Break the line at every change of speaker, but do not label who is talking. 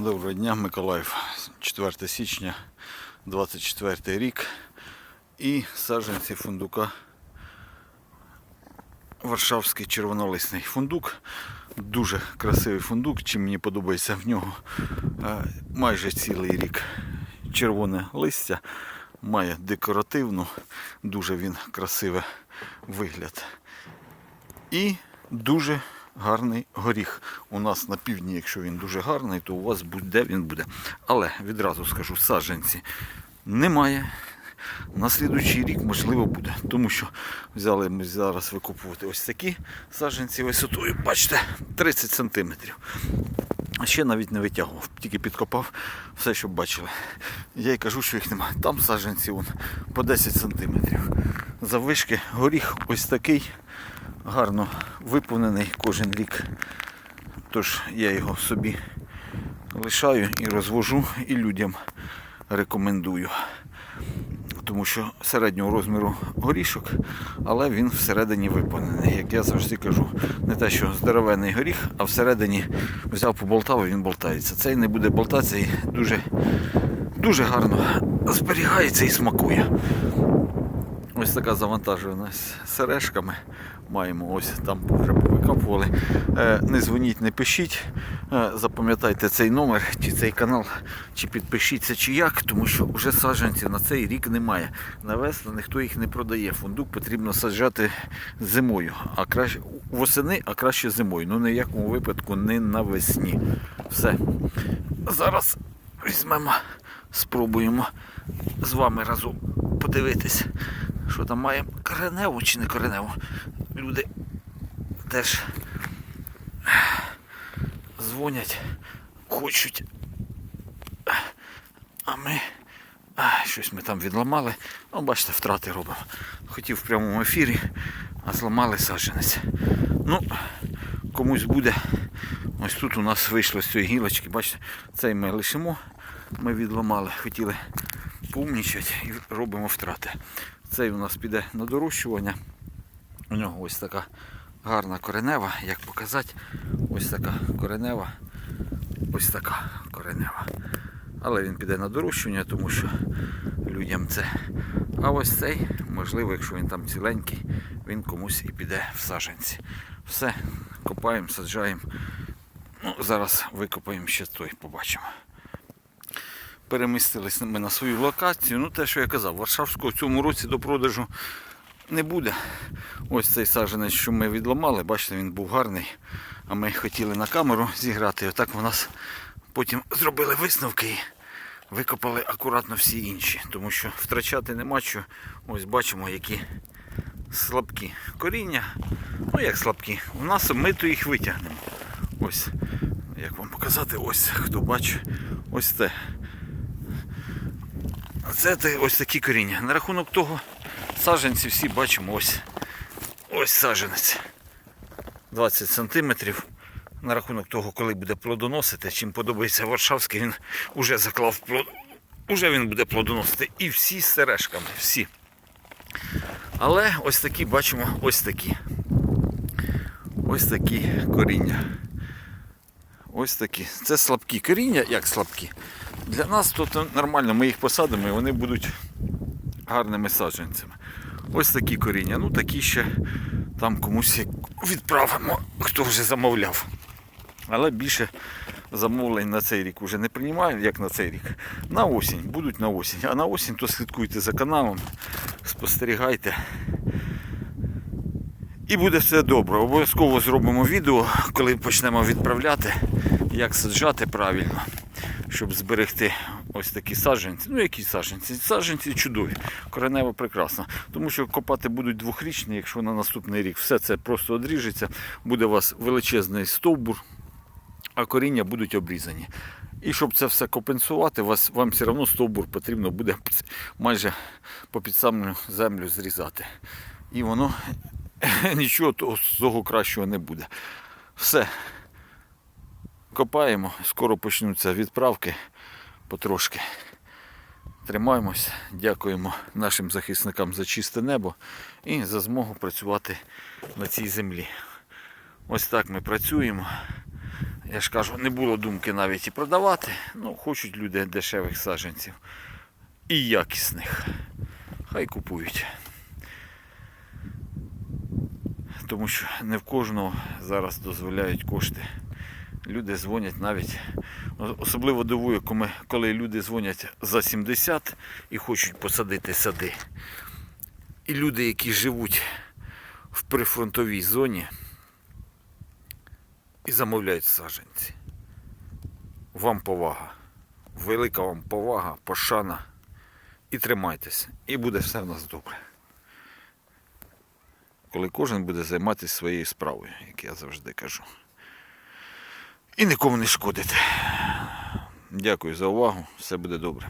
Доброго дня, Миколаїв. 4 січня, 24 рік. І саджанці фундука. Варшавський червонолисний фундук. Дуже красивий фундук. Чим мені подобається в нього е, майже цілий рік червоне листя. Має декоративну, дуже він красивий вигляд. І дуже гарний горіх. У нас на півдні, якщо він дуже гарний, то у вас буде він буде. Але відразу скажу, саджанці немає. На слідуючий рік можливо буде. Тому що взяли ми зараз викупувати ось такі саджанці висотою, бачите, 30 сантиметрів. А ще навіть не витягував, тільки підкопав все, щоб бачили. Я й кажу, що їх немає. Там саджанці вон, по 10 сантиметрів. Заввишки горіх ось такий гарно виповнений кожен рік. Тож я його собі лишаю і розвожу, і людям рекомендую. Тому що середнього розміру горішок, але він всередині виповнений. Як я завжди кажу, не те, що здоровенний горіх, а всередині взяв поболтав і він болтається. Цей не буде болтатися і дуже, дуже гарно зберігається і смакує. Ось така завантажена з сережками. Маємо ось там вже повикапували. Е, Не дзвоніть, не пишіть. Е, Запам'ятайте цей номер, чи цей канал, чи підпишіться, чи як, тому що вже саджанців на цей рік немає. На весну ніхто їх не продає. Фундук потрібно саджати зимою, а краще восени, а краще зимою. Ну ні якому випадку не навесні. Все. Зараз візьмемо, спробуємо з вами разом подивитись, що там має кореневу чи не кореневу. Люди теж дзвонять, хочуть. А ми щось ми там відламали. Ну, бачите, втрати робимо. Хотів в прямому ефірі, а зламали саджанець. Ну, комусь буде. Ось тут у нас вийшло з цієї гілочки, бачите, цей ми лишимо, ми відламали, хотіли поумнічати і робимо втрати. Цей у нас піде на дорощування. У нього ось така гарна коренева, як показати, ось така коренева, ось така коренева. Але він піде на дорощування, тому що людям це. А ось цей, можливо, якщо він там ціленький, він комусь і піде в саженці. Все, копаємо, саджаємо. Ну, зараз викопаємо ще той, побачимо. Перемістились ми на свою локацію. Ну, те, що я казав, Варшавського в цьому році до продажу не буде. Ось цей саджанець, що ми відламали, бачите, він був гарний. А ми хотіли на камеру зіграти. Отак у нас потім зробили висновки і викопали акуратно всі інші. Тому що втрачати нема що. Ось бачимо, які слабкі коріння. Ну як слабкі. У нас ми то їх витягнемо. Ось. Як вам показати, ось хто бачить, ось це. Це ось такі коріння. На рахунок того, саджанці всі бачимо ось. Ось саджанець. 20 сантиметрів. На рахунок того, коли буде плодоносити, чим подобається Варшавський, він вже заклав плод. Уже він буде плодоносити. І всі з сережками, всі. Але ось такі бачимо, ось такі. Ось такі коріння. Ось такі. Це слабкі коріння, як слабкі. Для нас тут нормально, ми їх посадимо і вони будуть гарними саджанцями. Ось такі коріння. Ну такі ще там комусь відправимо, хто вже замовляв. Але більше замовлень на цей рік вже не приймаємо, як на цей рік. На осінь, будуть на осінь. А на осінь то слідкуйте за каналом, спостерігайте. І буде все добре. Обов'язково зробимо відео, коли почнемо відправляти, як саджати правильно, щоб зберегти ось такі саджанці. Ну які саджанці? Саджанці чудові, коренево прекрасно. Тому що копати будуть двохрічні, якщо на наступний рік все це просто одріжеться, буде у вас величезний стовбур, а коріння будуть обрізані. І щоб це все компенсувати, вас, вам все одно стовбур потрібно буде майже по під саму землю зрізати. І воно нічого того, кращого не буде. Все. Копаємо, скоро почнуться відправки потрошки. Тримаємось, дякуємо нашим захисникам за чисте небо і за змогу працювати на цій землі. Ось так ми працюємо. Я ж кажу, не було думки навіть і продавати. Ну, хочуть люди дешевих саджанців. І якісних. Хай купують. Тому що не в кожного зараз дозволяють кошти. Люди дзвонять навіть, особливо дивує, коли- люди дзвонять за 70 і хочуть посадити сади. І люди, які живуть в прифронтовій зоні і замовляють саджанці. Вам повага. Велика вам повага, пошана. І тримайтеся. І буде все в нас добре. Коли кожен буде займатися своєю справою, як я завжди кажу. І нікому не шкодити. Дякую за увагу. Все буде добре.